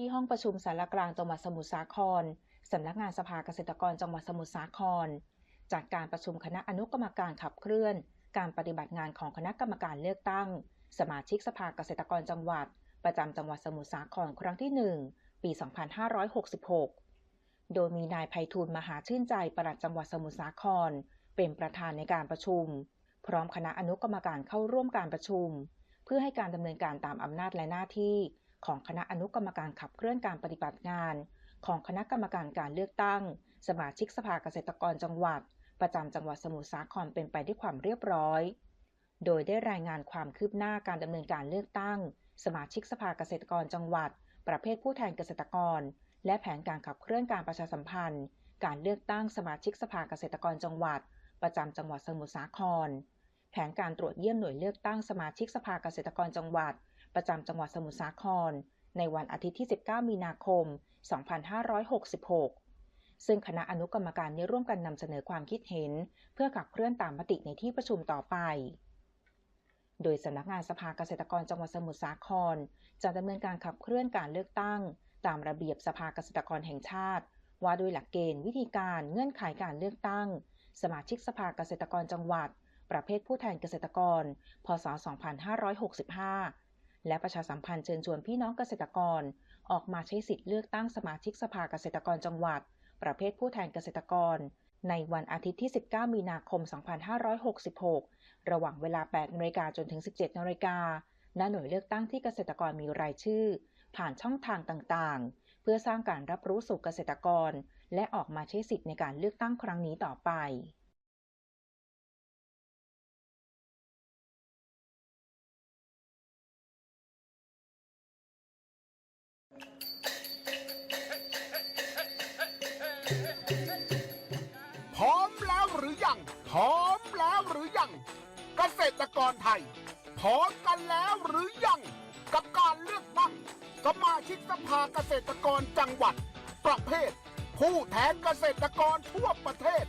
ที่ห้องประชุมสารกลางจังหวัดสมุทรสาครสำนักงานสภาเกษตรกรจังหวัดสมุทรสาคร จากการประชุมคณะอนุกรรมการขับเคลื่อน การปฏิบัติงานของคณะกรรมการเลือกตั้ง สมาชิกสภาเกษตรกรจังหวัด ประจำจังหวัดสมุทรสาครครั้งที่ 1 ปี 2566 โดยมีนายไพฑูรย์มหาชื่นใจประหลัดจังหวัดสมุทรสาคร เป็นประธานในการประชุม พร้อมคณะอนุกรรมการเข้าร่วมการประชุม เพื่อให้การดำเนินการตามอำนาจและหน้าที่ ของคณะอนุกรรมการขับเคลื่อนการปฏิบัติงาน ของคณะกรรมการการเลือกตั้ง สมาชิกสภาเกษตรกรจังหวัด ประจำจังหวัดสมุทรสาครเป็นไปด้วยความเรียบร้อย โดยได้รายงานความคืบหน้าการดำเนินการเลือกตั้ง สมาชิกสภาเกษตรกรจังหวัด ประเภทผู้แทนเกษตรกร และแผนการขับเคลื่อนการประชาสัมพันธ์ การเลือกตั้งสมาชิกสภาเกษตรกรจังหวัด ประจำจังหวัดสมุทรสาคร แผนการตรวจเยี่ยมหน่วยเลือกตั้งสมาชิกสภาเกษตรกรจังหวัด ประจำจังหวัดสมุทรสาคร ในวันอาทิตย์ที่ 19 มีนาคม 2566 ซึ่งคณะอนุกรรมการได้ร่วมกันนำเสนอความคิดเห็น เพื่อขับเคลื่อนตามมติในที่ประชุมต่อไป โดยสำนักงานสภาเกษตรกรจังหวัดสมุทรสาคร จะดำเนินการขับเคลื่อนการเลือกตั้ง ตามระเบียบสภาเกษตรกรแห่งชาติ ว่าด้วยหลักเกณฑ์วิธีการเงื่อนไขการเลือกตั้ง สมาชิกสภาเกษตรกรจังหวัดประเภทผู้แทนเกษตรกร พศ 2565 และประชาสัมพันธ์เชิญชวนพี่น้องเกษตรกร ออกมาใช้สิทธิ์เลือกตั้งสมาชิกสภาเกษตรกรจังหวัด ประเภทผู้แทนเกษตรกร ในวันอาทิตย์ที่ 19 มีนาคม 2566 ระหว่างเวลา 8นาฬิกาจนถึง 17นาฬิกาณหน่วยเลือกตั้งที่เกษตรกรมีรายชื่อ ผ่านช่องทางต่างๆ เพื่อสร้างการรับรู้สู่เกษตรกร และออกมาใช้สิทธิ์ในการเลือกตั้งครั้งนี้ต่อไป พร้อมแล้วหรือยัง เกษตรกรไทย พร้อมกันแล้วหรือยังกับการเลือกตั้งสมาชิกสภาเกษตรกรจังหวัด ประเภท ผู้แทนเกษตรกรทั่วประเทศ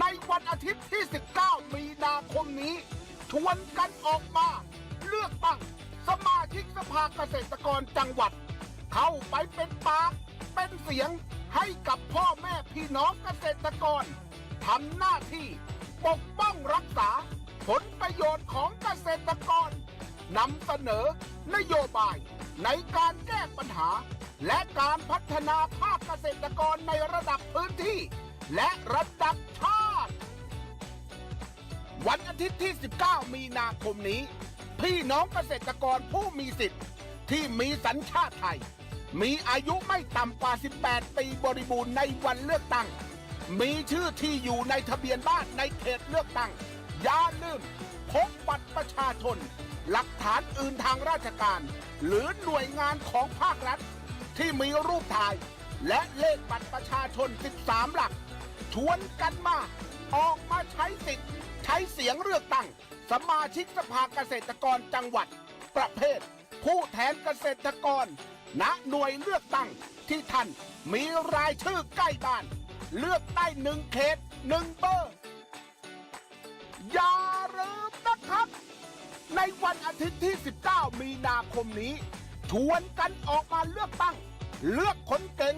ในวันอาทิตย์ที่ 19 มีนาคมนี้ ชวนกันออกมา เลือกตั้งสมาชิกสภาเกษตรกรจังหวัด เข้าไปเป็นปาก เป็นเสียงให้กับพ่อแม่พี่น้องเกษตรกรทำหน้าที่ ปกป้องรักษา ผลประโยชน์ของเกษตรกรนำเสนอนโยบายในการแก้ปัญหา และการพัฒนาภาคเกษตรกรในระดับพื้นที่ และระดับชาติ วันอาทิตย์ที่ 19 มีนาคมนี้ พี่น้องเกษตรกรผู้มีสิทธิ์ ที่มีสัญชาติไทย มีอายุไม่ต่ำกว่า 18 ปีบริบูรณ์ในวันเลือกตั้ง มีชื่อที่อยู่ในทะเบียนบ้านในเขตเลือกตั้ง อย่าลืมพกบัตรประชาชน หลักฐานอื่นทางราชการ หรือหน่วยงานของภาครัฐ ที่มีรูปถ่าย และเลขบัตรประชาชน 13 หลัก ชวนกันมา ออกมาใช้สิทธิ์ ใช้เสียงเลือกตั้ง สมาชิกสภาเกษตรกรจังหวัด ประเภท ผู้แทนเกษตรกร ณหน่วยเลือกตั้งที่ท่านมีรายชื่อใกล้บ้าน เลือกได้หนึ่งเขตหนึ่งเบอร์ อย่าลืมนะครับ ในวันอาทิตย์ที่ 19 มีนาคมนี้ ชวนกันออกมาเลือกตั้ง เลือกคนเก่ง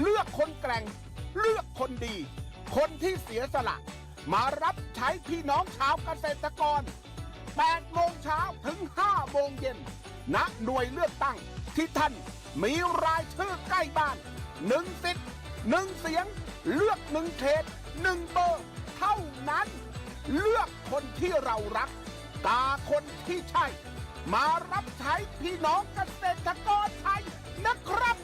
เลือกคนแกร่ง เลือกคนดี คนที่เสียสละ มารับใช้พี่น้องชาวเกษตรกร 8 โมงเช้าถึง 5 โมงเย็นณหน่วยเลือกตั้งที่ท่านมีรายชื่อใกล้บ้านหนึ่งสิทธิ์ หนึ่งเสียง เลือกหนึ่งเขตหนึ่งเบอร์ เท่านั้น เลือกคนที่เรารักตาคนที่ใช่ มารับใช้พี่น้องเกษตรกรไทยนะครับ